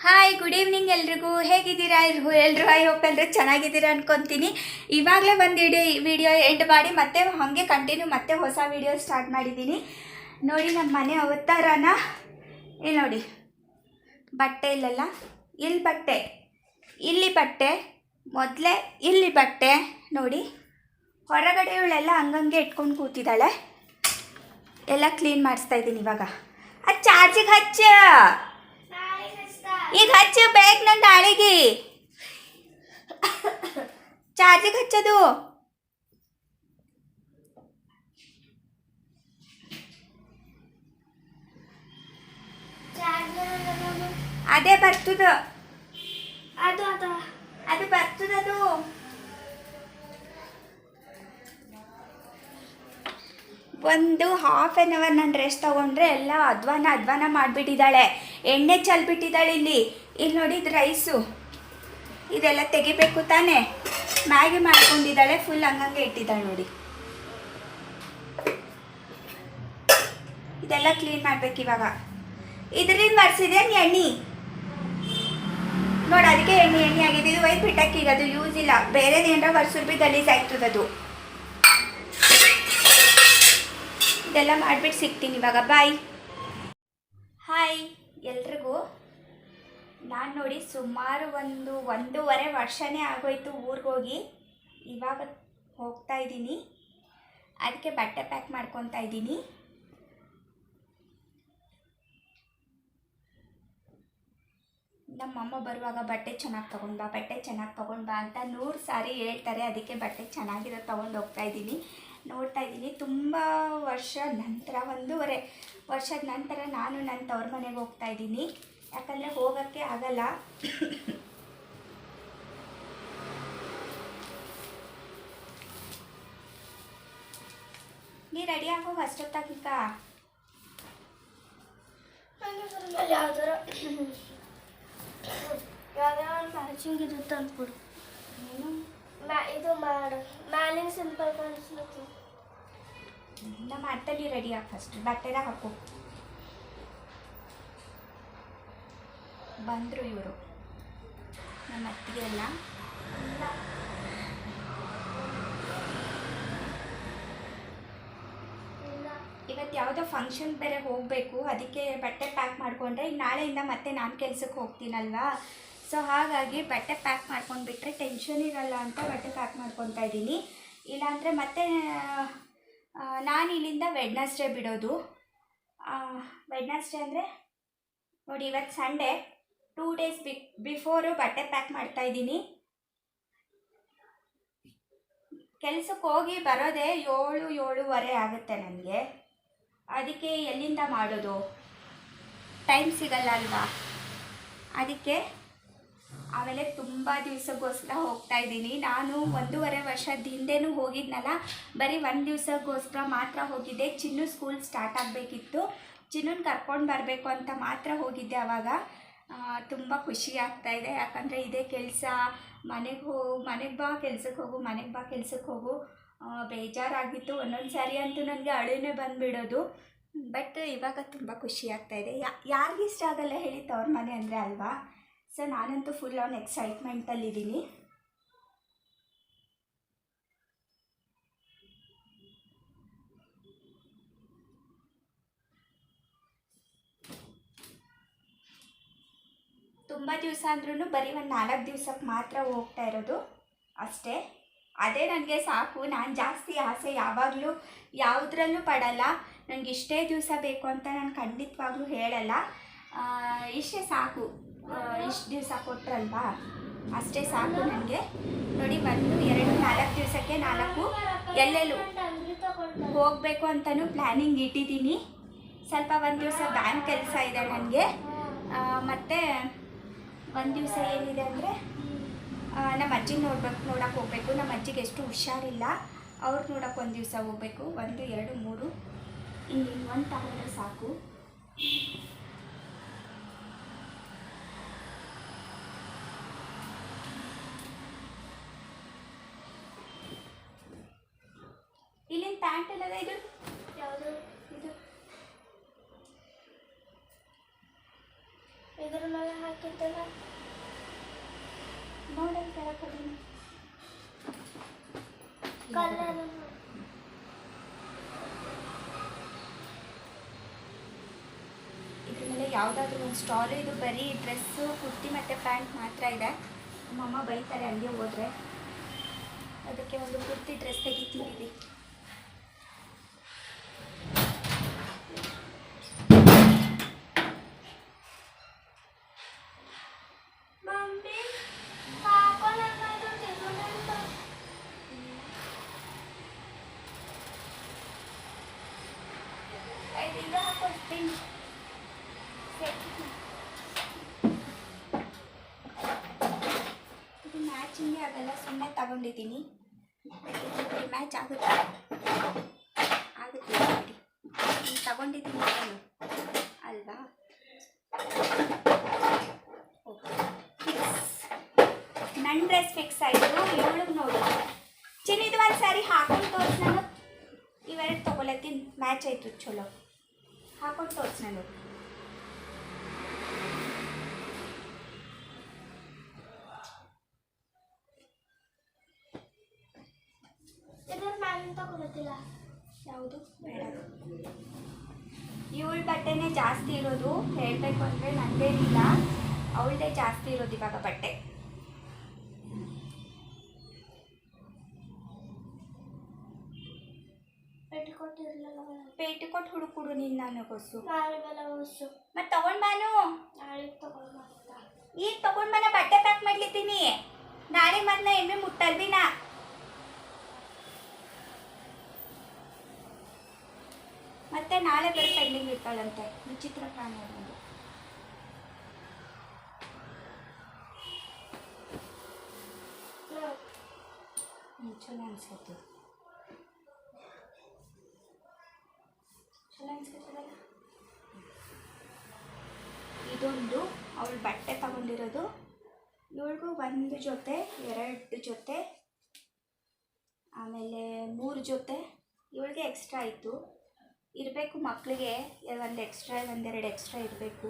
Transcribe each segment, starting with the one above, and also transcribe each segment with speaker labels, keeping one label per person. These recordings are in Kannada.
Speaker 1: ಹಾಯ್ ಗುಡ್ ಈವ್ನಿಂಗ್ ಎಲ್ರಿಗೂ. ಹೇಗಿದ್ದೀರಾ? ಎಲ್ರು ಎಲ್ಲರೂ ಐ ಹೋಪ್ ಎಲ್ಲರೂ ಚೆನ್ನಾಗಿದ್ದೀರಾ ಅನ್ಕೊಂತೀನಿ. ಇವಾಗಲೇ ಒಂದು ವಿಡಿಯೋ ವಿಡಿಯೋ ಎಂಡ್ ಮಾಡಿ ಮತ್ತೆ ಹಾಗೆ ಕಂಟಿನ್ಯೂ ಮತ್ತೆ ಹೊಸ ವಿಡಿಯೋ ಸ್ಟಾರ್ಟ್ ಮಾಡಿದ್ದೀನಿ. ನೋಡಿ ನಮ್ಮ ಮನೆ ಅವತಾರನ. ಇಲ್ಲಿ ನೋಡಿ. ಬಟ್ಟೆ ಇಲ್ಲಲ್ಲ? ಇಲ್ಲಿ ಬಟ್ಟೆ. ಇಲ್ಲಿ ಬಟ್ಟೆ. ಮೊದಲೇ ಇಲ್ಲಿ ಬಟ್ಟೆ. ನೋಡಿ. ಹೊರಗಡೆ ಇವಳೆಲ್ಲ ಹಂಗಂಗೆ ಇಟ್ಕೊಂಡು ಕೂತಿದ್ದಾಳೆ. ಎಲ್ಲ ಕ್ಲೀನ್ ಮಾಡಿಸ್ತಾ ಇದ್ದೀನಿ ಇವಾಗ. ಅದು ಚಾರ್ಜಿಗೆ ಹಚ್ಚ! ಈಗ ಹಚ್ಚು ನನ್ನ ಗಾಳಿಗೆ ಚಾರ್ಜಿಗೆ ಹಚ್ಚೋದು. ಅದೇ ಬರ್ತದ.
Speaker 2: ಅದು ಅದು.
Speaker 1: ಅದು ಬರ್ತದದು. ಒಂದು ಹಾಫ್ ಆನ್ ಅವರ್ ನಾನು ರೆಸ್ಟ್ ತಗೊಂಡ್ರೆ ಎಲ್ಲ ಅಧ್ವಾನ ಅಧ್ವಾನ ಮಾಡಿಬಿಟ್ಟಿದ್ದಾಳೆ. ಎಣ್ಣೆ ಚೆಲ್ಬಿಟ್ಟಿದ್ದಾಳೆ ಇಲ್ಲಿ. ಇಲ್ಲಿ ನೋಡಿ, ಇದು ರೈಸು ಇದೆಲ್ಲ ತೆಗಿಬೇಕು ತಾನೆ. ಮ್ಯಾಗಿ ಮಾಡ್ಕೊಂಡಿದ್ದಾಳೆ ಫುಲ್ ಹಂಗಂಗೆ ಇಟ್ಟಿದ್ದಾಳೆ ನೋಡಿ. ಇದೆಲ್ಲ ಕ್ಲೀನ್ ಮಾಡ್ಬೇಕು ಇವಾಗ. ಇದರಿಂದ ಬರ್ಸಿದೇನು ಎಣ್ಣೆ? ನೋಡಿ, ಅದಕ್ಕೆ ಎಣ್ಣೆ ಎಣ್ಣೆ ಆಗಿದೆ. ಇದು ವೈಟ್ ಬಿಟ್ಟಕ್ಕೀಗ ಅದು ಯೂಸ್ ಇಲ್ಲ. ಬೇರೆ ಏನಾರ ವರ್ಷರು ಬಿ ಆಯ್ತದದು ಇದೆಲ್ಲ ಮಾಡ್ಬಿಟ್ಟು ಸಿಗ್ತೀನಿ ಇವಾಗ. ಬಾಯ್ ಹಾಯ್ ಎಲ್ರಿಗೂ? ನಾನು ನೋಡಿ ಸುಮಾರು ಒಂದು ಒಂದೂವರೆ ವರ್ಷನೇ ಆಗೋಯ್ತು ಊರಿಗೆ ಹೋಗಿ. ಇವಾಗ ಹೋಗ್ತಾ ಇದ್ದೀನಿ. ಅದಕ್ಕೆ ಬಟ್ಟೆ ಪ್ಯಾಕ್ ಮಾಡ್ಕೊತಾ ಇದ್ದೀನಿ. ನಮ್ಮಮ್ಮ ಬರುವಾಗ ಬಟ್ಟೆ ಚೆನ್ನಾಗಿ ತೊಗೊಂಡ್ಬಾ ಬಟ್ಟೆ ಚೆನ್ನಾಗಿ ತೊಗೊಂಡ್ಬಾ ಅಂತ ನೂರು ಸಾರಿ ಹೇಳ್ತಾರೆ. ಅದಕ್ಕೆ ಬಟ್ಟೆ ಚೆನ್ನಾಗಿರೋ ತೊಗೊಂಡು ಹೋಗ್ತಾ ಇದ್ದೀನಿ. ನೋಡ್ತಾ ಇದ್ದೀನಿ. ತುಂಬ ವರ್ಷ ನಂತರ, ಒಂದೂವರೆ ವರ್ಷದ ನಂತರ ನಾನು ನನ್ನ ತವ್ರ ಮನೆಗೆ ಹೋಗ್ತಾ ಇದ್ದೀನಿ. ಯಾಕಂದರೆ ಹೋಗೋಕ್ಕೆ ಆಗಲ್ಲ. ನೀ ರೆಡಿ ಆಗೋ ಅಷ್ಟೊತ್ತಾಗಿಕ್ಕ
Speaker 2: ಯಾವ್ದಾರ ಯಾವ್ದಾರ ಮ್ಯಾಚಿಂಗ್ ಇರುತ್ತೆ ತಂದ್ಬಿಡು
Speaker 1: ಏನು?
Speaker 2: ಇದು ಮಾಡು ಮ್ಯಾಲಿನ ಸಿಂಪಲ್ ಕಾಣಿಸ್ಬೇಕು.
Speaker 1: ನಮ್ಮ ಅಟ್ಟಲ್ಲಿ ರೆಡಿ ಆಗಿ ಫಸ್ಟ್ ಬಟ್ಟೆನ ಹಾಕು. ಬಂದರು ಇವರು. ನಮ್ಮ ಅತ್ತಿಗೆ ಎಲ್ಲ.
Speaker 2: ಇಲ್ಲ.
Speaker 1: ಇವತ್ತು ಯಾವುದೋ ಫಂಕ್ಷನ್ ಬೇರೆ ಹೋಗಬೇಕು. ಅದಕ್ಕೆ ಬಟ್ಟೆ ಪ್ಯಾಕ್ ಮಾಡಿಕೊಂಡ್ರೆ ಈಗ ನಾಳೆಯಿಂದ ಮತ್ತೆ ನಾನು ಕೆಲ್ಸಕ್ಕೆ ಹೋಗ್ತೀನಲ್ವಾ? ಸೊ ಹಾಗಾಗಿ ಬಟ್ಟೆ ಪ್ಯಾಕ್ ಮಾಡ್ಕೊಂಡು ಬಿಟ್ಟರೆ ಟೆನ್ಷನ್ ಇರಲ್ಲ ಅಂತ ಬಟ್ಟೆ ಪ್ಯಾಕ್ ಮಾಡ್ಕೊತಾ ಇದ್ದೀನಿ. ಇಲ್ಲಾಂದರೆ ಮತ್ತೆ ನಾನು ಇಲ್ಲಿಂದ ವೆಡ್ನಸ್ಡೇ ಬಿಡೋದು. ವೆಡ್ನಸ್ಡೇ ಅಂದರೆ ನೋಡಿ ಇವತ್ತು ಸಂಡೇ ಟೂ ಡೇಸ್ ಬಿ ಬಿಫೋರು ಬಟ್ಟೆ ಪ್ಯಾಕ್ ಮಾಡ್ತಾ ಇದ್ದೀನಿ. ಕೆಲ್ಸಕ್ಕೆ ಹೋಗಿ ಬರೋದೇ ಏಳು, ಏಳುವರೆ ಆಗುತ್ತೆ ನನಗೆ. ಅದಕ್ಕೆ ಎಲ್ಲಿಂದ ಮಾಡೋದು? ಟೈಮ್ ಸಿಗಲ್ಲ ಅಲ್ವಾ? ಅದಕ್ಕೆ ಆಮೇಲೆ ತುಂಬ ದಿವಸಕ್ಕೋಸ್ಕರ ಹೋಗ್ತಾ ಇದ್ದೀನಿ. ನಾನು ಒಂದೂವರೆ ವರ್ಷದ ಹಿಂದೆನೂ ಹೋಗಿದ್ನಲ್ಲ, ಬರೀ ಒಂದು ದಿವಸಕ್ಕೋಸ್ಕರ ಮಾತ್ರ ಹೋಗಿದ್ದೆ. ಚಿನ್ನು ಸ್ಕೂಲ್ ಸ್ಟಾರ್ಟ್ ಆಗಬೇಕಿತ್ತು. ಚಿನ್ನನ್ ಕರ್ಕೊಂಡು ಬರಬೇಕು ಅಂತ ಮಾತ್ರ ಹೋಗಿದ್ದೆ ಆವಾಗ ತುಂಬ ಖುಷಿ ಆಗ್ತಾ ಇದೆ. ಯಾಕಂದರೆ ಇದೇ ಕೆಲಸ. ಮನೆಗೆ ಹೋಗು ಮನೆಗೆ ಬಾ ಕೆಲ್ಸಕ್ಕೆ ಹೋಗು, ಮನೆಗೆ ಬಾ ಕೆಲ್ಸಕ್ಕೆ ಹೋಗು. ಬೇಜಾರಾಗಿತ್ತು. ಒಂದೊಂದು ಸಾರಿ ಅಂತೂ ನನಗೆ ಅಳುನೇ ಬಂದುಬಿಡೋದು. ಬಟ್ ಇವಾಗ ತುಂಬ ಖುಷಿ ಆಗ್ತಾ ಇದೆ. ಯಾರಿಗಿಷ್ಟ ಆಗಲ್ಲ ಹೇಳಿ ತವ್ರ ಮನೆ ಅಂದರೆ ಅಲ್ವಾ? ಸೊ ನಾನಂತೂ ಫುಲ್ ಆನ್ ಎಕ್ಸೈಟ್ಮೆಂಟಲ್ಲಿದ್ದೀನಿ ತುಂಬ ದಿವಸ ಅಂದ್ರೂ ಬರೀ ಒಂದು ನಾಲ್ಕು ದಿವ್ಸಕ್ಕೆ ಮಾತ್ರ ಹೋಗ್ತಾ ಇರೋದು ಅಷ್ಟೇ. ಅದೇ ನನಗೆ ಸಾಕು, ನಾನು ಜಾಸ್ತಿ ಆಸೆ ಯಾವಾಗಲೂ ಯಾವುದ್ರಲ್ಲೂ ಪಡಲ್ಲ. ನನಗೆ ಇಷ್ಟೇ ದಿವಸ ಬೇಕು ಅಂತ ನಾನು ಖಂಡಿತವಾಗ್ಲೂ ಹೇಳಲ್ಲ. ಇಷ್ಟೇ ಸಾಕು. ಇಷ್ಟು ದಿವಸ ಕೊಟ್ರಲ್ವಾ? ಅಷ್ಟೇ ಸಾಕು ನನಗೆ. ನೋಡಿ ಒಂದು ಎರಡು, ನಾಲ್ಕು ದಿವಸಕ್ಕೆ ನಾಲ್ಕು ಎಲ್ಲೆಲ್ಲೂ ಹೋಗಬೇಕು ಅಂತಲೂ ಪ್ಲ್ಯಾನಿಂಗ್ ಇಟ್ಟಿದ್ದೀನಿ. ಸ್ವಲ್ಪ ಒಂದು ದಿವಸ ಬ್ಯಾಂಕ್ ಕೆಲಸ ಇದೆ ನನಗೆ. ಮತ್ತು ಒಂದು ದಿವಸ ಏನಿದೆ ಅಂದರೆ ನಮ್ಮ ಅಜ್ಜಿ ನೋಡ್ಬೇಕು, ನೋಡೋಕೆ ಹೋಗ್ಬೇಕು. ನಮ್ಮ ಅಜ್ಜಿಗೆ ಎಷ್ಟು ಹುಷಾರಿಲ್ಲ. ಅವ್ರು ನೋಡೋಕೆ ಒಂದು ದಿವಸ ಹೋಗ್ಬೇಕು. ಒಂದು, ಎರಡು, ಮೂರು. ಈ ಒಂದು ತಗೊಂಡ್ರೆ ಸಾಕು. ಇಲ್ಲಿನ ಪ್ಯಾಂಟ್ ಎಲ್ಲ ಇದು
Speaker 2: ಯಾವುದು?
Speaker 1: ಇದು.
Speaker 2: ಇದು ಇದ್ರ ಮೇಲೆ ಹಾಕಿದ್ದಲ್ಲ.
Speaker 1: ನೋಡಲ್ ಕೆಳಗಡೆ
Speaker 2: ಕಲರ್
Speaker 1: ಇದ್ರ ಮೇಲೆ ಯಾವುದಾದ್ರೂ ಒಂದು ಸ್ಟಾಲ್ ಇದು ಬರೀ ಡ್ರೆಸ್ಸು ಕುರ್ತಿ ಮತ್ತು ಪ್ಯಾಂಟ್ ಮಾತ್ರ ಇದೆ. ನಮ್ಮಮ್ಮ ಬೈತಾರೆ ಅಲ್ಲಿಗೆ ಹೋದರೆ. ಅದಕ್ಕೆ ಒಂದು ಕುರ್ತಿ ಡ್ರೆಸ್ ತೆಗಿತೀನಿ ಇಲ್ಲಿ.
Speaker 2: ಮಮ್ಮಿ ಹಾಕೊಳ್ಳೋದು ತಿನ್ನೋದಂತ
Speaker 1: ಐದು ಇದು ಹಾಕೊಳ್ತೀನಿ ಇದು ಮ್ಯಾಚಿಂಗ್ ಆಗಲ್ಲ ತಗೊಂಡಿದ್ದೀನಿ ಮ್ಯಾಚ್ ಆಗುತ್ತೆ ಆಗುತ್ತೆ ನೋಡಿ ತಗೊಂಡಿದ್ದೀನಿ ನಾನು ಅಲ್ವಾ ನನ್ನ ಡ್ರೆಸ್ ಫಿಕ್ಸ್ ಆಯಿತು ಇವಳಿಗೆ ನೋಡು ಚಿನ್ನಿದು ಒಂದು ಸಾರಿ ಹಾಕೊಂಡು ತೋರಿಸ್ ನಾನು ಇವೆರಡು ತೊಗೊಳತ್ತೀನಿ ಮ್ಯಾಚ್ ಆಯಿತು ಚಲೋ ಹಾಕೊಂಡು ತೋರಿಸ್ ನಾನು
Speaker 2: ಇದ್ರ ಮ್ಯಾಲಿನ ತಗೊಳತಿಲ್ಲ
Speaker 1: ಯಾವುದು ಬೇಡ ಇವಳ ಬಟ್ಟೆನೇ ಜಾಸ್ತಿ ಇರೋದು ಹೇಳಬೇಕು ಅಂದರೆ ನಂದೇನಿಲ್ಲ ಅವಳದೇ ಜಾಸ್ತಿ ಇರೋದು ಇವಾಗ ಬಟ್ಟೆ.
Speaker 2: ಪೆಟ್ಟು ಕೊಟ್ಟಿರಲಿಲ್ಲ
Speaker 1: ಪೇಟು ಕೊಟ್ಟು ಹುಡುಕುಡು ನೀನು ನನಗೊಸು
Speaker 2: ನಾಳೆ ಹೊಸು.
Speaker 1: ಮತ್ತೆ ತಗೊಂಡ್ ಬಾನು.
Speaker 2: ನಾಳೆ ತಗೊಂಡು ಬರ್ತಾ.
Speaker 1: ಈಗ ತಗೊಂಡ್ ಬನ ಬಟ್ಟೆ ಪ್ಯಾಕ್ ಮಾಡ್ಲಿತ್ತೀನಿ. ನಾಳೆ ಮತ್ತೆ ಎಮ್ಮೆ ಮುಟ್ಟಲ್ವಿನ? ನಾಳೆ ಬೇರೆ ಪೆಂಡಿಂಗ್ ಇರ್ತಾಳಂತೆ. ವಿಚಿತ್ರ ಪ್ರಾಣಿ ಹ್ಞೂ ಚಲೋ ಅನ್ಸತ್ತು ಚಲೋ ಇದೊಂದು ಅವಳು ಬಟ್ಟೆ ತಗೊಂಡಿರೋದು. ಇವಳಿಗೂ ಒಂದು ಜೊತೆ, ಎರಡು ಜೊತೆ, ಆಮೇಲೆ ಮೂರು ಜೊತೆ. ಇವಳಿಗೆ ಎಕ್ಸ್ಟ್ರಾ ಆಯಿತು. ಇರಬೇಕು ಮಕ್ಕಳಿಗೆ ಒಂದು ಎಕ್ಸ್ಟ್ರಾ ಒಂದೆರಡು ಎಕ್ಸ್ಟ್ರಾ ಇರಬೇಕು.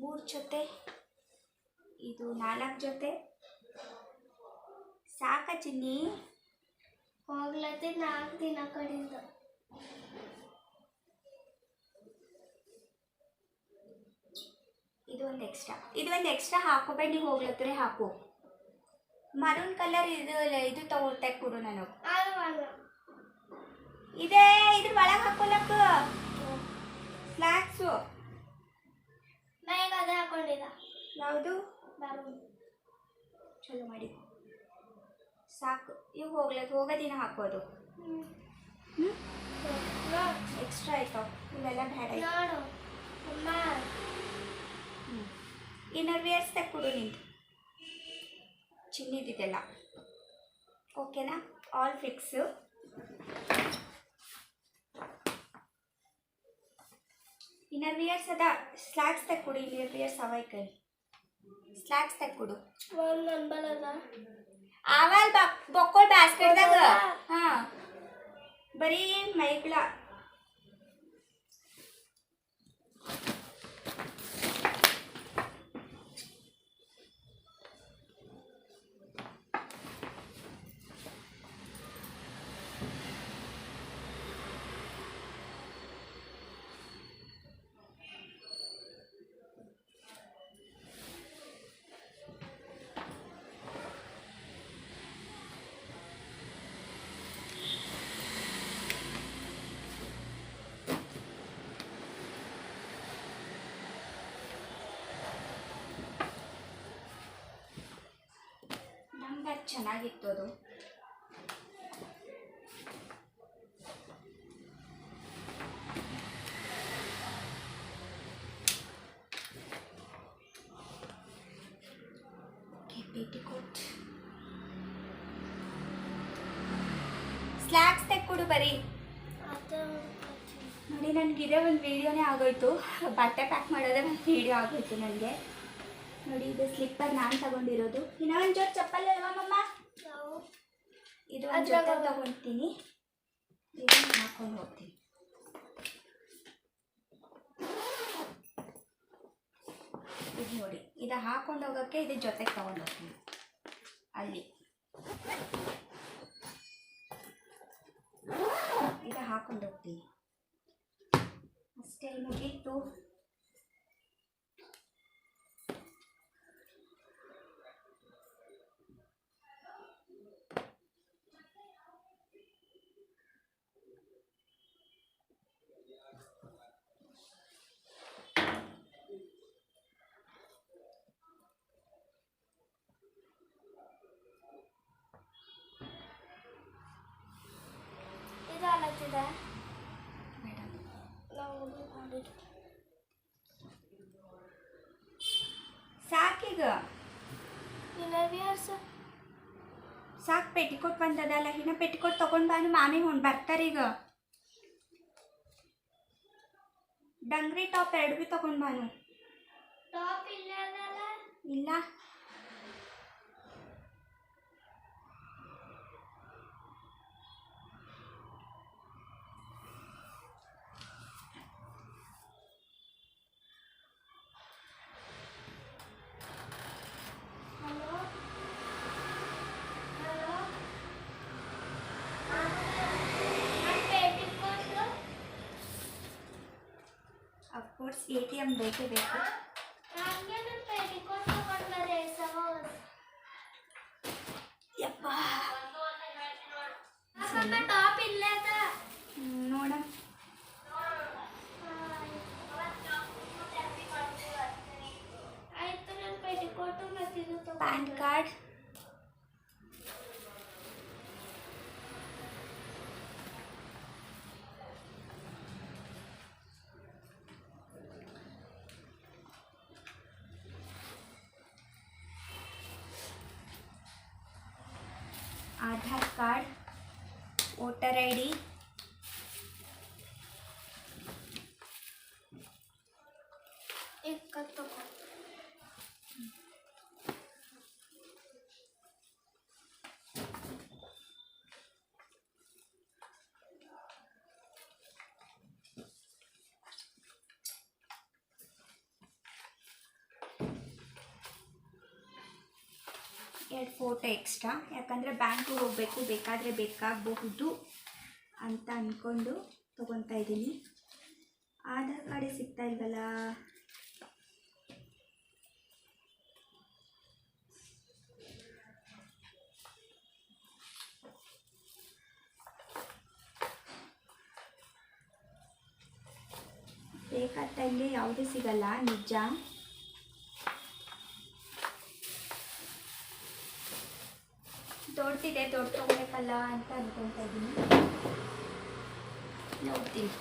Speaker 1: ಮೂರು ಜೊತೆ, ಇದು ನಾಲ್ಕು ಜೊತೆ. ಸಾಕ ಚಿನ್ನಿ.
Speaker 2: ಹೋಗ್ಲತ್ತೆ ನಾಲ್ಕು ದಿನ ಕಡೆಯಿಂದ.
Speaker 1: ಇದು ಒಂದು ಎಕ್ಸ್ಟ್ರಾ ಇದು ಒಂದು ಎಕ್ಸ್ಟ್ರಾ ಹಾಕೋಬೇಡಿ ಹೋಗ್ಲತ್ತರೆ ಹಾಕು. ಮರೂನ್ ಕಲರ್ ಇದು ಇದು ತಗೊಳ್ತಾ ಕೊಡು ನಾನು. ಇದೇ ಇದ್ರ ಒಳಗೆ ಹಾಕೊಳಕ್ಕ ಸ್ನ್ಯಾಕ್ಸು
Speaker 2: ನಾ ಈಗ ಅದೇ ಹಾಕೊಂಡಿಲ್ಲ.
Speaker 1: ಯಾವುದು? ಚಲೋ ಮಾಡಿ. ಸಾಕು. ಇವು ಹೋಗ್ಲತ್ ಹೋಗೋದಿನ ಹಾಕೋದು ಎಕ್ಸ್ಟ್ರಾ ಆಯ್ತಾವ ಇವೆಲ್ಲ ಬೇಡ ಇನ್ನರ್ ವೇರ್ಸ್ ಕೊಡು ಚಿನ್ನಿದಿದೆಲ್ಲ ಓಕೆನಾ ಆಲ್ ಫಿಕ್ಸು ಇನ್ನರ್ ವಿಯರ್ಸ್ ಅದ. ಸ್ಲ್ಯಾಕ್ಸ್ ತೆಕ್ಕೊಡು ಇನ್ನರ್ ವಿಯರ್ಸ್ ಅವ ಕೈ ಸ್ಲ್ಯಾಕ್ಸ್ ತೆಕ್ಕೊಡು ಆವಲ್ ಬಕ್ ಬೊಕ್ಕೊಳ್ ಬ್ಯಾಸ್ಕೆಟ್ದಾಗ ಹಾಂ. ಬರೀ ಮೈಗ್ಳ ನಮ್ಗೆ ಅದು ಚೆನ್ನಾಗಿತ್ತು ಅದು ಪೇಟಿಕೋಟ್ ಸ್ಲ್ಯಾಕ್ಸ್ ತೆಕ್ಕೊಡು ಬರೀ. ನೋಡಿ ನನಗಿದೆ ಇದೇ ಒಂದು ವೀಡಿಯೋನೇ ಆಗೋಯ್ತು. ಬಟ್ಟೆ ಪ್ಯಾಕ್ ಮಾಡೋದೇ ಒಂದು ವೀಡಿಯೋ ಆಗೋಯ್ತು ನನಗೆ. ನೋಡಿ ಇದು ಸ್ಲಿಪ್ಪರ್ ನಾನು ತಗೊಂಡಿರೋದು. ಇನ್ನೊಂದು ಜೋರು ಚಪ್ಪಲ್ ಅಲ್ವಾ ಮಮ್ಮ? ಇದು
Speaker 2: ಅದ್ರಾಗ
Speaker 1: ತಗೊಳ್ತೀನಿ ಇದನ್ನ ಹಾಕೊಂಡು ಹೋಗ್ತೀನಿ. ಇದು ನೋಡಿ ಇದು ಹಾಕೊಂಡು ಹೋಗೋಕ್ಕೆ ಇದು ಜೊತೆಗೆ ತಗೊಂಡು ಹೋಗ್ತೀನಿ. ಅಲ್ಲಿ. ಇದು ಹಾಕೊಂಡು ಹೋಗ್ತೀನಿ. ಅಷ್ಟೇ ಮುಗೀತು
Speaker 2: ಇದು ಅಲ್ಲತ್ತಿದೆ
Speaker 1: ಮೇಡಮ್
Speaker 2: ನಾವು ಮಾಡಿದ್ದು
Speaker 1: ಸಾಕೀಗ? ಸಾಕ್ ಪೆಟಿಕೋಟ್ ಬಂದದಲ್ಲ ಇನ್ನ ಪೆಟಿಕೋಟ್ ತಗೊಂಡ್ ಬಂದು ಮಾಮಿ ಹೊಂಡು ಬರ್ತಾರೀಗ ಡಂಗ್ರಿ ಟಾಪ್ ಎರಡು ಭೀ ತಗೊಂಡ್ ಬಾನು
Speaker 2: ಟಾಪ್ ಇಲ್ಲ
Speaker 1: ಇಲ್ಲ
Speaker 2: ಹಲೋ ಹಲೋ ನನ್ನ ಪೇಟಿಕೋಟು
Speaker 1: ಎಂ ಬೇಕೇ ಬೇಕು. ಯಪ್ಪ
Speaker 2: ನನ್ನ ಟಾಪ್ ಇಲ್ಲೇ ಅದ
Speaker 1: ನೋಡ
Speaker 2: ಆಯ್ತು ನನ್ನ ಪೇಟಿಕೋಟು ಮತ್ತಿದು
Speaker 1: ಪ್ಯಾನ್
Speaker 2: ತಗೊಂಡು
Speaker 1: card Aadhaar card voter I D
Speaker 2: ಇಕ್ಕ ತಗೋ
Speaker 1: ಎರಡು ಫೋಟೋ ಎಕ್ಸ್ಟ್ರಾ ಯಾಕಂದರೆ ಬ್ಯಾಂಕಿಗೆ ಹೋಗಬೇಕು, ಬೇಕಾದರೆ ಬೇಕಾಗಬಹುದು ಅಂತ ಅಂದ್ಕೊಂಡು ತೊಗೊತಾ ಇದ್ದೀನಿ. ಆಧಾರ್ ಕಾರ್ಡೇ ಸಿಗ್ತಾ ಇಲ್ವಲ್ಲ? ಬೇಕಾದ ಟೈಮ್ಗೆ ಯಾವುದೂ ಸಿಗಲ್ಲ, ನಿಜ? ದೊಡ್ಡದಿದೆ ದೊಡ್ಡ ತೊಗೊಬೇಕಲ್ಲ ಅಂತ ಅನ್ಕೊತಾ ಇದ್ದೀನಿ ನೋಡ್ತೀನಿ.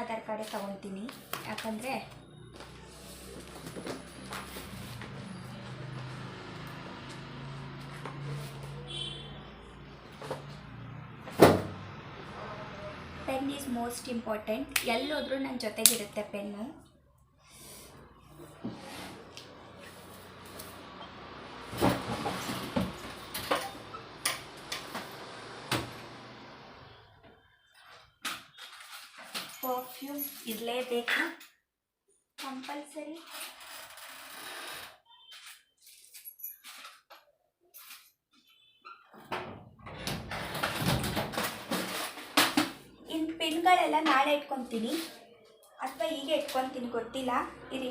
Speaker 1: ಆಧಾರ್ ಕಾರ್ಡೇ ತಗೊತೀನಿ. ಯಾಕಂದರೆ ಪೆನ್ ಈಸ್ ಮೋಸ್ಟ್ ಇಂಪಾರ್ಟೆಂಟ್. ಎಲ್ಲೋದ್ರೂ ನನ್ನ ಜೊತೆಗಿರುತ್ತೆ ಪೆನ್ನು. ಇಟ್ಕೊತೀನಿ ಅಥವಾ ಹೀಗೆ ಇಟ್ಕೊತೀನಿ ಗೊತ್ತಿಲ್ಲ ಇರಿ.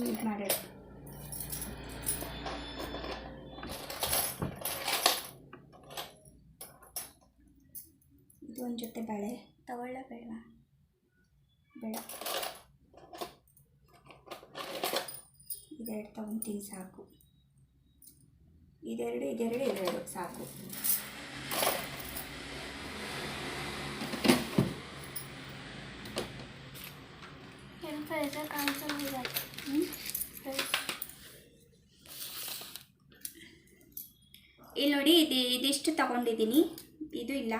Speaker 1: ಯೂಸ್ ಮಾಡೋದು ಇದು ಒಂದು ಜೊತೆ ಬಳೆ ತಗೊಳ್ಳ ಬೇಡ ಬೇಡ ಇದೆರಡು ತಗೊತೀನಿ ಸಾಕು. ಇದೆರಡು ಇದೆರಡು ಇದೆರಡು ಸಾಕು. ಇಲ್ಲಿ ನೋಡಿ ಇದು ಇದಿಷ್ಟು ತಗೊಂಡಿದ್ದೀನಿ ಇದು ಇಲ್ಲ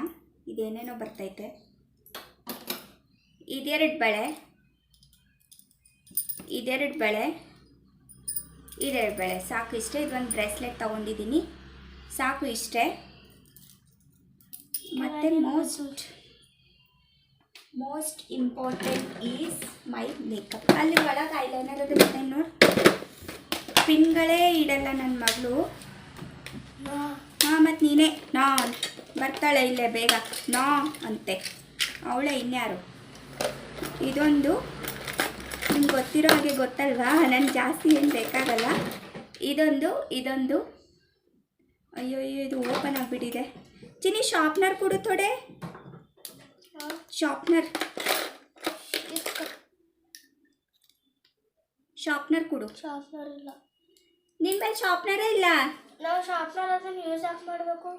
Speaker 1: ಇದೇನೇನೋ ಬರ್ತೈತೆ ಇದೆರಡು ಬಳೆ. ಇದೆರಡು ಬಳೆ. ಇದೆರಡು ಬಳೆ. ಸಾಕು ಇಷ್ಟೇ. ಇದೊಂದು ಬ್ರೇಸ್ಲೆಟ್ ತಗೊಂಡಿದ್ದೀನಿ ಸಾಕು ಇಷ್ಟೇ. ಮತ್ತು most most important is my makeup ಅಲ್ಲಿ ಒಳಗೆ ಐಲೈನರ್ ಅದು ಬರ್ತೇನೆ ನೋಡಿ ಪಿನ್ಗಳೇ ಇಡಲ್ಲ ನನ್ನ ಮಗಳು. ಹಾಂ ಮತ್ತು ನೀನೇ. ನಾ ಬರ್ತಾಳೆ ಇಲ್ಲೇ ಬೇಗ. ನಾ ಅಂತೆ. ಅವಳೇ ಇನ್ಯಾರು? ಇದೊಂದು ನಿಮ್ಗೆ ಗೊತ್ತಿರೋ ಹಾಗೆ ಗೊತ್ತಲ್ವಾ? ನನಗೆ ಜಾಸ್ತಿ ಏನು ಬೇಕಾಗಲ್ಲ. ಇದೊಂದು ಇದೊಂದು. ಅಯ್ಯೋ ಅಯ್ಯೋ, ಇದು ಓಪನ್ ಆಗಿಬಿಟ್ಟಿದೆ. ಚಿನ್ನಿ ಶಾಪ್ನರ್ ಕೊಡು ತೊಡೆ. ಶಾರ್ಪ್ನರ್ ಶಾರ್ಪ್ನರ್ ಕೊಡು
Speaker 2: ಶಾರ್ಪ್ನರ್ ಇಲ್ಲ.
Speaker 1: ನಿನ್ನ ಮೇಲೆ ಶಾರ್ಪ್ನರೇ ಇಲ್ಲ?
Speaker 2: ನಾವು ಶಾರ್ಪ್ನರ್ ಅದನ್ನ ಯೂಸ್ ಯಾಕೆ ಮಾಡಬೇಕು?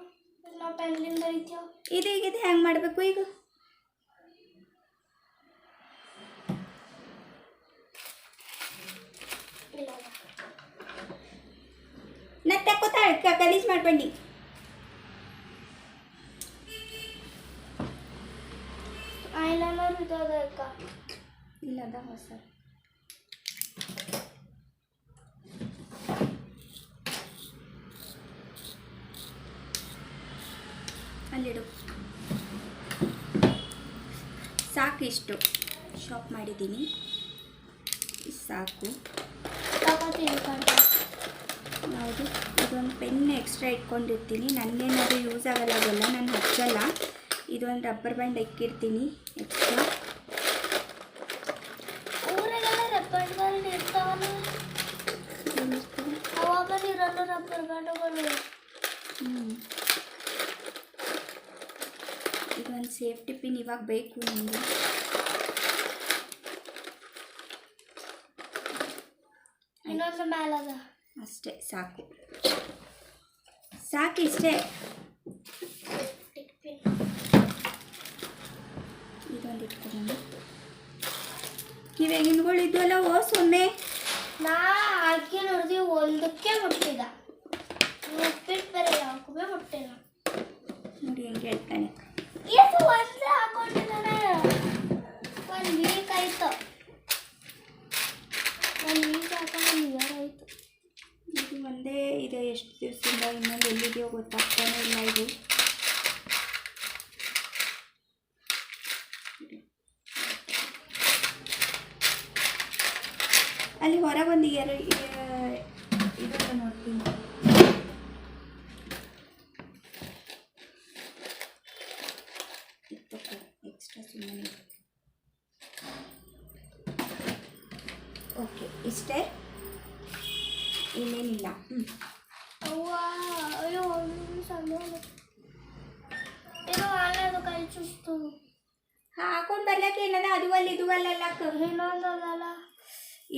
Speaker 2: ನಾವು ಪೆನ್ಲಿಂದ ಬರೀತೀವಿ
Speaker 1: ಇದು ಈಗ ಇದು ಹೆಂಗೆ ಮಾಡಬೇಕು ಈಗ?
Speaker 2: ಇಲ್ಲ.
Speaker 1: ನಾ ತಕ್ಕೋತಾಳೆ ಗಲೀಜು ಮಾಡ್ಬಂಡಿ.
Speaker 2: ಅಕ್ಕ
Speaker 1: ಇಲ್ಲ ಅದ ಹೊಸ. ಅಲ್ಲಿಡು. ಸಾಕು ಇಷ್ಟು ಶಾಪ್ ಮಾಡಿದ್ದೀನಿ. ಸಾಕು. ಹೌದು ಇದೊಂದು ಪೆನ್ ಎಕ್ಸ್ಟ್ರಾ ಇಟ್ಕೊಂಡಿರ್ತೀನಿ. ನನಗೇನಾದರೂ ಯೂಸ್ ಆಗಲ್ಲ ಅದೆಲ್ಲ ನಾನು ಹಚ್ಚಲ್ಲ. ಇದೊಂದು ರಬ್ಬರ್ ಬ್ಯಾಂಡ್ ಇಕ್ಕಿರ್ತೀನಿ ಎಕ್ಸ್ಟ್ರಾ ಇದೊಂದು ಸೇಫ್ಟಿ ಪಿನ್ ಇವಾಗ ಬೇಕು ನನಗೆ
Speaker 2: ಇನ್ನೊಂದು ಮೇಲದ
Speaker 1: ಅಷ್ಟೇ ಸಾಕು. ಸಾಕು ಇಷ್ಟೇ
Speaker 2: ಟಿಕ್ ಪಿನ್
Speaker 1: ಇದೊಂದು ಇಟ್ಕೊಂಡು ಕಿವಿಗಿನ್ಗಳು ಇದ್ವಲ್ಲ ಓ ಸೊನ್ನೆ.
Speaker 2: ನಾ ಹಾಕಿ ನೋಡಿದ್ವಿ ಒಂದಕ್ಕೆ ಮುಟ್ಟಿದ. ಉಪ್ಪಿಟ್ಟು ಬೇರೆ ಯಾಕೂ ಮುಟ್ಟಿಲ್ಲ.
Speaker 1: ನೋಡಿ ಹೆಂಗೆ ಹೇಳ್ತಾನೆ
Speaker 2: ಎಷ್ಟು ಹಾಕೊಂಡಿದ್ದಾನೆ ಒಂದು ವೀಕ್ ಆಯ್ತು. ಒಂದು ವೀಕ್ ಹಾಕೊಂಡು ಇಯರ್ ಆಯ್ತು.
Speaker 1: ಇದು ಒಂದೇ ಇದೆ ಎಷ್ಟು ದಿವಸದಿಂದ ಇನ್ನೊಂದು ಎಲ್ಲಿದೆಯೋ ಗೊತ್ತಾಗ್ತಾನೆ ಇಲ್ಲ ಇದು. ಅಲ್ಲಿ ಹೊರಗೊಂದು ಎರಡು ಇದನ್ನು ನೋಡ್ತೀನಿ. ಎಕ್ಸ್ಟ್ರಾ ಸುಮ್ಮನೆ. ಓಕೆ ಇಷ್ಟೇ? ಇನ್ನೇನಿಲ್ಲ ಹ್ಞೂ
Speaker 2: ಅವ್ವ ಅಯ್ಯೋ ಒಂದು ಸಣ್ಣ ಇದು ಅಲ್ಲದು ಕೈ ಚುಸ್ತು
Speaker 1: ಹಾಕೊಂಡು ಬರ್ಲಕ್ಕೆ ಏನದ? ಅದು ಅಲ್ಲಿ ಇದು ಅಲ್ಲಕ್ಕ
Speaker 2: ಇನ್ನೊಂದು ಅದಲ್ಲ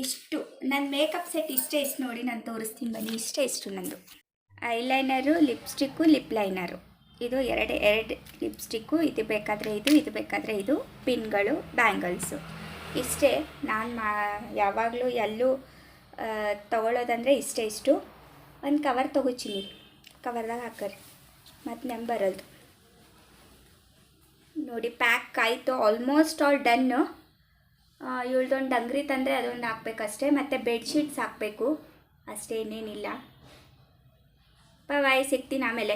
Speaker 1: ಇಷ್ಟು ನನ್ನ ಮೇಕಪ್ ಸೆಟ್ ಇಷ್ಟೇ ಇಷ್ಟು ನೋಡಿ ನಾನು ತೋರಿಸ್ತೀನಿ ಬನ್ನಿ. ಇಷ್ಟೇ ಇಷ್ಟು ನಂದು. ಐಲೈನರು ಲಿಪ್ಸ್ಟಿಕ್ಕು ಲಿಪ್ ಲೈನರು ಇದು ಎರಡು ಎರಡು ಲಿಪ್ಸ್ಟಿಕ್ಕು ಇದು ಬೇಕಾದರೆ ಇದು ಇದು ಬೇಕಾದರೆ ಇದು ಪಿನ್ಗಳು ಬ್ಯಾಂಗಲ್ಸು ಇಷ್ಟೇ, ನಾನು ಮಾ, ಯಾವಾಗಲೂ ಎಲ್ಲೂ ತಗೊಳ್ಳೋದಂದರೆ ಇಷ್ಟೇ ಇಷ್ಟು. ಒಂದು ಕವರ್ ತೊಗೋತೀನಿ. ಕವರ್ದಾಗ ಹಾಕರಿ ಮತ್ತು ನಂಬರಲ್ದು ನೋಡಿ ಪ್ಯಾಕ್ ಆಯಿತು ಆಲ್ಮೋಸ್ಟ್ ಆಲ್ ಡನ್ನು ಇವಳ್ದೊಂದು ಡಂಗ್ರಿ ತಂದರೆ ಅದೊಂದು ಹಾಕ್ಬೇಕಷ್ಟೇ ಮತ್ತು ಬೆಡ್ಶೀಟ್ಸ್ ಹಾಕಬೇಕು. ಅಷ್ಟೇ ಇನ್ನೇನಿಲ್ಲ. ಬಾಯ್ ಸಿಗ್ತೀನಿ ಆಮೇಲೆ.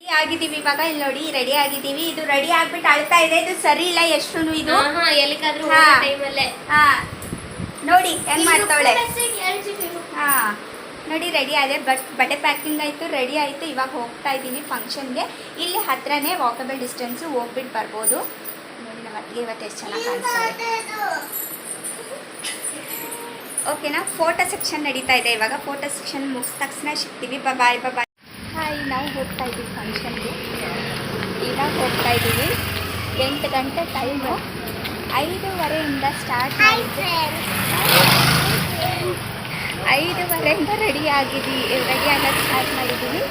Speaker 1: ರೆಡಿ ಆಗಿದ್ದೀವಿ ಇವಾಗ ಇಲ್ಲಿ ನೋಡಿ ರೆಡಿ ಆಗಿದ್ದೀವಿ. ಇದು ರೆಡಿ ಆಗ್ಬಿಟ್ಟು ಅಳ್ತಾ ಇದೆ ಇದು ಸರಿ ಇಲ್ಲ ಎಷ್ಟು ಇದು. ನೋಡಿ ಹೆಂಗ್ ಮಾಡ್ತಾವಳೆ? ಹಾ. ನೋಡಿ ರೆಡಿ ಆದ್ರೆ ಬಟ್ ಬಟ್ಟೆ ಪ್ಯಾಕಿಂಗ್ ಆಯ್ತು ರೆಡಿ ಆಯ್ತು. ಇವಾಗ ಹೋಗ್ತಾ ಇದ್ದೀನಿ ಫಂಕ್ಷನ್ಗೆ ಇಲ್ಲಿ ಹತ್ರನೇ ವಾಕಬಲ್ ಡಿಸ್ಟೆನ್ಸು ಹೋಗ್ಬಿಟ್ಟು ಬರ್ಬೋದು. ಅತ್ತಿಗೆ ಇವತ್ತು ಎಷ್ಟು ಚೆನ್ನಾಗಿ ಕಾಣಿಸ್ತಾರೆ ಓಕೆನಾ ಫೋಟೋ ಸೆಕ್ಷನ್ ನಡೀತಾ ಇದೆ. ಇವಾಗ ಫೋಟೋ ಸೆಕ್ಷನ್ ಮುಗಿದ ತಕ್ಷಣ ಸಿಗ್ತೀವಿ. ಬಾಯ್ ಬಾಯ್ ಹಾಯ್ ನಾವು ಹೋಗ್ತಾ ಇದ್ದೀವಿ ಫಂಕ್ಷನ್ಗೆ ಈಗ ಹೋಗ್ತಾ ಇದ್ದೀವಿ. ಎಂಟು ಗಂಟೆ ಟೈಮು ಐದೂವರೆಯಿಂದ ಸ್ಟಾರ್ಟ್ ಮಾಡಿದ್ದು ಐದುವರೆಯಿಂದ ರೆಡಿ ಆಗಿದ್ದೀವಿ. ರೆಡಿ ಆಗೋದು ಸ್ಟಾರ್ಟ್ ಮಾಡಿದ್ದೀವಿ.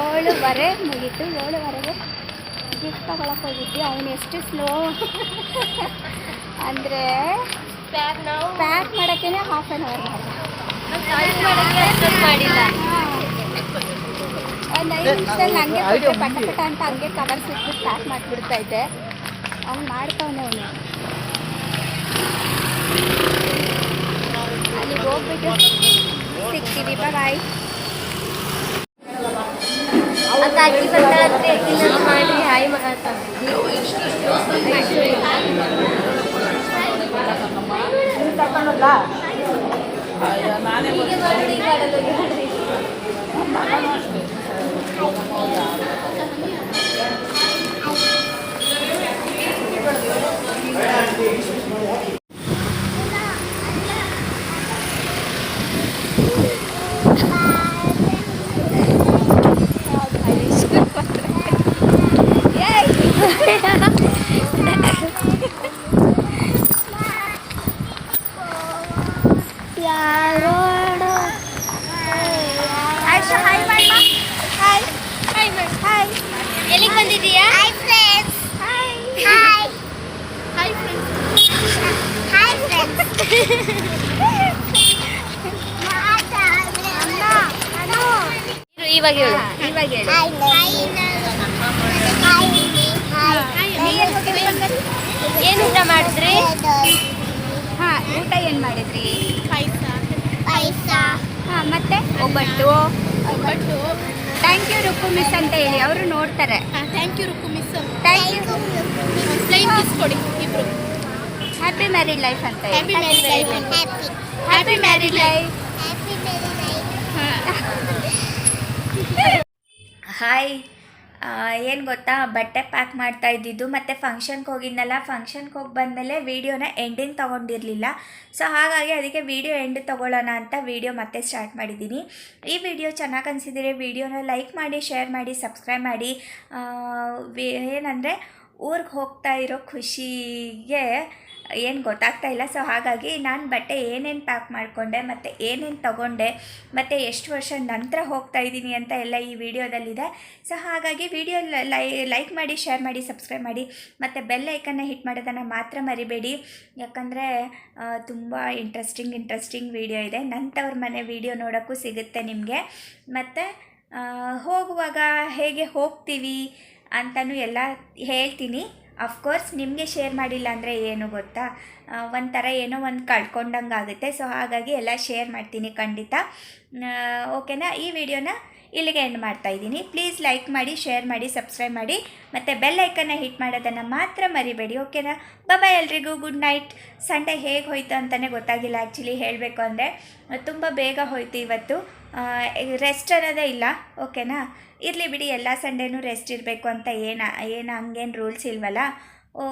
Speaker 1: ಏಳುವರೆ ಮುಗೀತು. ಏಳುವರೆಗೆ ಗಿಫ್ಟ್ ತಗೊಳಕ್ಕೆ ಹೋಗಿದ್ವಿ. ಅವನು ಎಷ್ಟು ಸ್ಲೋ ಅಂದರೆ
Speaker 2: ಪ್ಯಾಕ್ ನಾವು
Speaker 1: ಪ್ಯಾಕ್ ಮಾಡೋಕ್ಕೇ ಹಾಫ್ ಆನ್ ಅವರ್
Speaker 2: ಮಾಡಿಲ್ಲ.
Speaker 1: ಒಂದು ಐದು ನಿಮಿಷದಲ್ಲಿ ಹಂಗೆ ಪಟ್ಟ ಪಟ ಪಟ ಅಂತ ಹಂಗೆ ಕವರ್ ಸಿಕ್ಬಿಟ್ಟು ಪ್ಯಾಕ್ ಮಾಡಿಬಿಡ್ತಾ ಇದ್ದೆ. ಅವ್ನು ಮಾಡ್ತಾವನೆ ಅವನು. ಅಲ್ಲಿಗೆ ಹೋಗ್ಬಿಟ್ಟು ಸಿಗ್ತೀವಿ. ಬಾಯ್
Speaker 2: ಅಂತ ಅಜ್ಜಿ ಬರ್ತಾಳಂತ್ರಿ ಅಜ್ಜಿನ ಮಾಡಿ ಹಾಯ್ ಮಾತ ಹೀಗೆ ಮಾಡಿ ಹೀಗೆ ಆಡೋದು, ಹೀಗೆ ಆಡ್ರಿ.
Speaker 1: ಆಯ್ತು ಹಾಯ್ ಮಾಡಿ ಹಾಯ್
Speaker 2: ಹಾಯ್ ಮಾಡು.
Speaker 1: ಹಾಯ್
Speaker 2: ಎಲ್ಲಿಗೆ ಬಂದಿದ್ದೀಯಾ?
Speaker 1: Hi friends hi
Speaker 2: hi hi friends
Speaker 1: hi friends
Speaker 2: ಇವಾಗ ಹೇಳು.
Speaker 1: ಇವಾಗ ಹೇಳಿ.
Speaker 2: ಏನು ಊಟ ಮಾಡಿದ್ರಿ?
Speaker 1: ಹಾಂ ಊಟ ಏನು ಮಾಡಿದ್ರಿ?
Speaker 2: ಪಾಯಸ.
Speaker 1: ಹಾಂ ಮತ್ತೆ? ಒಬ್ಬಟ್ಟು.
Speaker 2: ಒಬ್ಬಟ್ಟು.
Speaker 1: ಥ್ಯಾಂಕ್ ಯು ರುಕು ಮಿಸ್ ಅಂತ ಹೇಳಿ. ಅವರು ನೋಡ್ತಾರೆ.
Speaker 2: Thank you Rukku miss
Speaker 1: thank you.
Speaker 2: Flying kiss ಕೊಡಿ ಇಬ್ರು
Speaker 1: ಹ್ಯಾಪಿ ಮ್ಯಾರಿಡ್ ಲೈಫ್ ಅಂತ
Speaker 2: happy marriage life
Speaker 1: happy married life hi ಏನು ಗೊತ್ತಾ? ಬಟ್ಟೆ ಪ್ಯಾಕ್ ಮಾಡ್ತಾ ಇದ್ದಿದ್ದು, ಮತ್ತು ಫಂಕ್ಷನ್ಗೆ ಹೋಗಿದ್ನಲ್ಲ ಫಂಕ್ಷನ್ಗೆ ಹೋಗಿ ಬಂದಮೇಲೆ ವೀಡಿಯೋನ ಎಂಡಿಂಗ್ ತೊಗೊಂಡಿರಲಿಲ್ಲ. ಸೊ ಹಾಗಾಗಿ ಅದಕ್ಕೆ ವೀಡಿಯೋ ಎಂಡ್ ತೊಗೊಳ್ಳೋಣ ಅಂತ ವೀಡಿಯೋ ಮತ್ತೆ ಸ್ಟಾರ್ಟ್ ಮಾಡಿದ್ದೀನಿ. ಈ ವಿಡಿಯೋ ಚೆನ್ನಾಗಿ ಅನಿಸಿದರೆ ವೀಡಿಯೋನ ಲೈಕ್ ಮಾಡಿ ಶೇರ್ ಮಾಡಿ ಸಬ್ಸ್ಕ್ರೈಬ್ ಮಾಡಿ. ಏನಂದರೆ ಊರಿಗೆ ಹೋಗ್ತಾ ಇರೋ ಖುಷಿಗೆ ಏನು ಗೊತ್ತಾಗ್ತಾ ಇಲ್ಲ. ಸೊ ಹಾಗಾಗಿ ನಾನು ಬಟ್ಟೆ ಏನೇನು ಪ್ಯಾಕ್ ಮಾಡಿಕೊಂಡೆ, ಮತ್ತು ಏನೇನು ತಗೊಂಡೆ, ಮತ್ತು ಎಷ್ಟು ವರ್ಷ ನಂತರ ಹೋಗ್ತಾ ಇದ್ದೀನಿ ಅಂತ ಎಲ್ಲ ಈ ವಿಡಿಯೋದಲ್ಲಿದೆ. ಸೊ ಹಾಗಾಗಿ ವಿಡಿಯೋ ಲೈಕ್ ಮಾಡಿ ಶೇರ್ ಮಾಡಿ ಸಬ್ಸ್ಕ್ರೈಬ್ ಮಾಡಿ, ಮತ್ತು ಬೆಲ್ ಐಕನ್ನ ಹಿಟ್ ಮಾಡೋದನ್ನು ಮಾತ್ರ ಮರಿಬೇಡಿ. ಯಾಕಂದರೆ ತುಂಬ ಇಂಟ್ರೆಸ್ಟಿಂಗ್ ಇಂಟ್ರೆಸ್ಟಿಂಗ್ ವಿಡಿಯೋ ಇದೆ. ನಂತವ್ರ ಮನೆ ವಿಡಿಯೋ ನೋಡೋಕ್ಕೂ ಸಿಗುತ್ತೆ ನಿಮಗೆ. ಮತ್ತು ಹೋಗುವಾಗ ಹೇಗೆ ಹೋಗ್ತೀವಿ ಅಂತಲೂ ಎಲ್ಲ ಹೇಳ್ತೀನಿ. ಅಫ್ಕೋರ್ಸ್ ನಿಮಗೆ ಶೇರ್ ಮಾಡಿಲ್ಲ ಅಂದರೆ ಏನು ಗೊತ್ತಾ? ಒಂಥರ ಏನೋ ಒಂದು ಕಳ್ಕೊಂಡಂಗೆ ಆಗುತ್ತೆ ಸೊ ಹಾಗಾಗಿ ಎಲ್ಲ ಶೇರ್ ಮಾಡ್ತೀನಿ ಖಂಡಿತ. ಓಕೆನಾ ಈ ವಿಡಿಯೋನ ಇಲ್ಲಿಗೆ ಎಂಡ್ ಮಾಡ್ತಾ ಇದ್ದೀನಿ. ಪ್ಲೀಸ್ ಲೈಕ್ ಮಾಡಿ ಶೇರ್ ಮಾಡಿ ಸಬ್ಸ್ಕ್ರೈಬ್ ಮಾಡಿ. ಮತ್ತು ಬೆಲ್ ಐಕನ್ನ ಹಿಟ್ ಮಾಡೋದನ್ನು ಮಾತ್ರ ಮರಿಬೇಡಿ ಓಕೆನಾ ಬಾಯ್ ಎಲ್ರಿಗೂ. ಗುಡ್ ನೈಟ್ ಸಂಡೇ ಹೇಗೆ ಹೋಯ್ತು ಅಂತಲೇ ಗೊತ್ತಾಗಿಲ್ಲ ಆ್ಯಕ್ಚುಲಿ ಹೇಳಬೇಕು ಅಂದರೆ. ತುಂಬ ಬೇಗ ಹೋಯ್ತು ಇವತ್ತು. ರೆಸ್ಟ್ ಅನ್ನೋದೇ ಇಲ್ಲ ಓಕೆನಾ ಇರಲಿ ಬಿಡಿ ಎಲ್ಲ ಸಂಡೇನೂ ರೆಸ್ಟ್ ಇರಬೇಕು ಅಂತ ಏನು ಏನು ಹಂಗೇನು ರೂಲ್ಸ್ ಇಲ್ವಲ್ಲ? ಓ,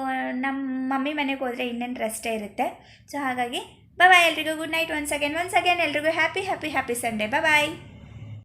Speaker 1: ನಮ್ಮ ಮಮ್ಮಿ ಮನೆಗೆ ಹೋದರೆ ಇನ್ನೇನು ರೆಸ್ಟೇ ಇರುತ್ತೆ. ಸೊ ಹಾಗಾಗಿ ಬಾಯ್ ಎಲ್ರಿಗೂ. Good night once again once again ಎಲ್ರಿಗೂ happy happy happy Sunday bye